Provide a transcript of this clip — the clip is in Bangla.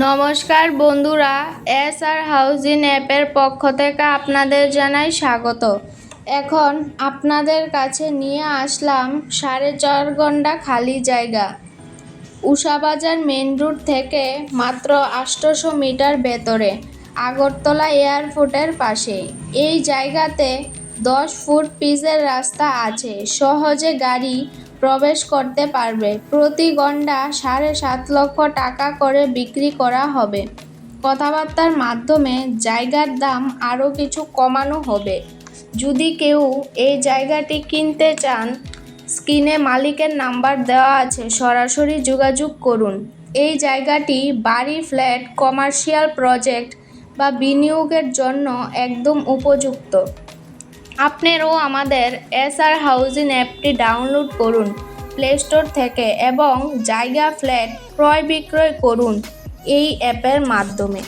নমস্কার বন্ধুরা এস আর হাউজিং অ্যাপের পক্ষ থেকে আপনাদের জানাই স্বাগত। এখন আপনাদের কাছে নিয়ে আসলাম সাড়ে চার ঘণ্টা খালি জায়গা। উষাবাজার মেন রোড থেকে মাত্র আটশোশো মিটার ভেতরে, আগরতলা এয়ারপোর্টের পাশে। এই জায়গাতে দশ ফুট পিচের রাস্তা আছে। সহজে গাড়ি প্রবেশ করতে পারবে। প্রতি গন্ডা সাড়ে সাত লক্ষ টাকা করে বিক্রি করা হবে। কথাবার্তার মাধ্যমে জায়গার দাম আরও কিছু কমানো হবে। যদি কেউ এই জায়গাটি কিনতে চান, স্ক্রিনে মালিকের নাম্বার দেওয়া আছে, সরাসরি যোগাযোগ করুন। এই জায়গাটি বাড়ি, ফ্ল্যাট, কমার্শিয়াল প্রজেক্ট বা বিনিয়োগের জন্য একদম উপযুক্ত। আপনারাও আমাদের এস আর হাউজিং অ্যাপটি ডাউনলোড করুন, প্লে স্টোর থেকে এবং জায়গা ফ্ল্যাট ক্রয় বিক্রয় করুন এই অ্যাপের মাধ্যমে।